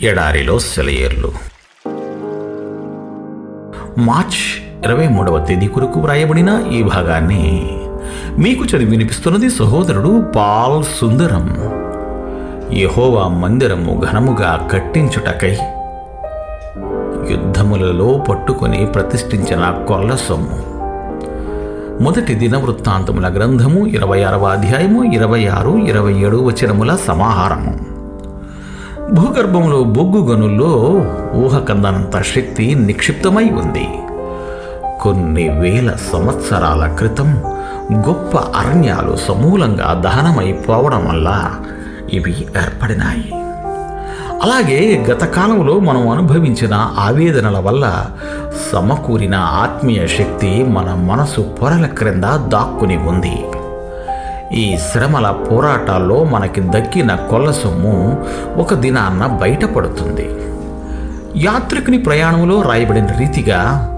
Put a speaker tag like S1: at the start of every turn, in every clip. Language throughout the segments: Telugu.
S1: ఎడారిలో సెలయేర్లు. మార్చ్ ఇరవై మూడవ తేదీ కొరకు వ్రాయబడిన ఈ భాగాన్ని మీకు చదివి వినిపిస్తున్నది సహోదరుడు పాల్ సుందరం. యహోవా మందిరము ఘనముగా కట్టించుటకై యుద్ధములలో పట్టుకొని ప్రతిష్ఠించిన కొల్ల సొమ్ము మొదటి దిన వృత్తాంతముల గ్రంథము ఇరవై ఆరవ అధ్యాయము ఇరవై ఆరు ఇరవై ఏడు వచనముల సమాహారము. భూగర్భంలో బొగ్గు గనుల్లో ఊహకందనంత శక్తి నిక్షిప్తమై ఉంది. కొన్ని వేల సంవత్సరాల క్రితం గొప్ప అరణ్యాలు సమూలంగా దహనమైపోవడం వల్ల ఇవి ఏర్పడినాయి. అలాగే గత కాలంలో మనం అనుభవించిన ఆవేదనల వల్ల సమకూరిన ఆత్మీయ శక్తి మన మనసు పొరల క్రింద దాక్కుని ఉంది. ఈ శ్రమల పోరాటాల్లో మనకి దక్కిన కొల్ల సొమ్ము ఒక దినాన్న బయటపడుతుంది. యాత్రికుని ప్రయాణంలో రాయబడిన రీతిగా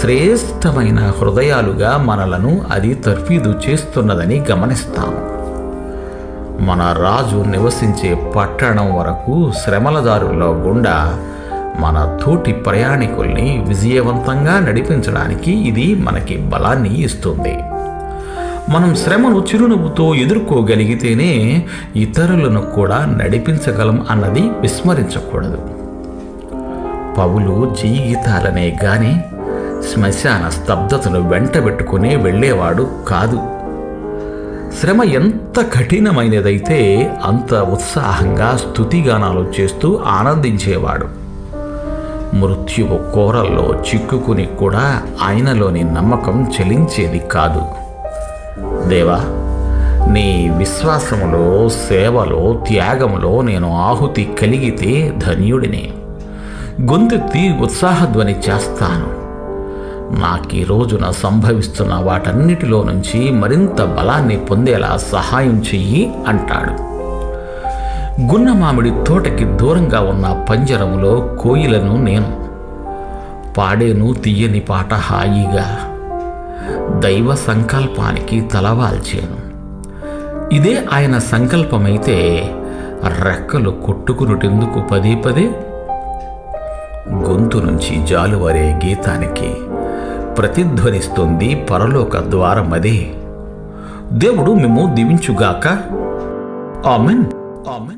S1: శ్రేష్టమైన హృదయాలుగా మనలను అది తర్ఫీదు చేస్తున్నదని గమనిస్తాము. మన రాజు నివసించే పట్టణం వరకు శ్రమలదారుల్లో గుండా మన తోటి ప్రయాణికుల్ని విజయవంతంగా నడిపించడానికి ఇది మనకి బలాన్ని ఇస్తుంది. మనం శ్రమను చిరునవ్వుతో ఎదుర్కోగలిగితేనే ఇతరులను కూడా నడిపించగలం అన్నది విస్మరించకూడదు. పౌలు జీవితాలనే గాని శ్మశాన స్తబ్దతను వెంటబెట్టుకునే వెళ్ళేవాడు కాదు. శ్రమ ఎంత కఠినమైనదైతే అంత ఉత్సాహంగా స్తుతిగానాలు చేస్తూ ఆనందించేవాడు. మృత్యువు కోరల్లో చిక్కుకుని కూడా ఆయనలోని నమ్మకం చెలించేది కాదు. దేవా నీ విశ్వాసములో సేవలో త్యాగములో నేను ఆహుతి కలిగితే ధన్యుడిని. గొంతెత్తి ఉత్సాహధ్వని చేస్తాను. నాకు ఈ రోజున సంభవిస్తున్న వాటన్నిటిలో నుంచి మరింత బలాన్ని పొందేలా సహాయం చెయ్యి అంటాడు. గున్నమామిడి తోటకి దూరంగా ఉన్న పంజరములో కోయిలను నేను. పాడేను తీయని పాట హాయిగా. దైవ సంకల్పానికి తలవాల్చాను. ఇదే ఆయన సంకల్పమైతే రెక్కలు కొట్టుకునుటెందుకు పదే పదే? గొంతు నుంచి జాలువరే గీతానికి ప్రతిధ్వనిస్తుంది పరలోక ద్వారమదే. దేవుడు మేము దీవించుగాక. ఆమెన్. ఆమెన్.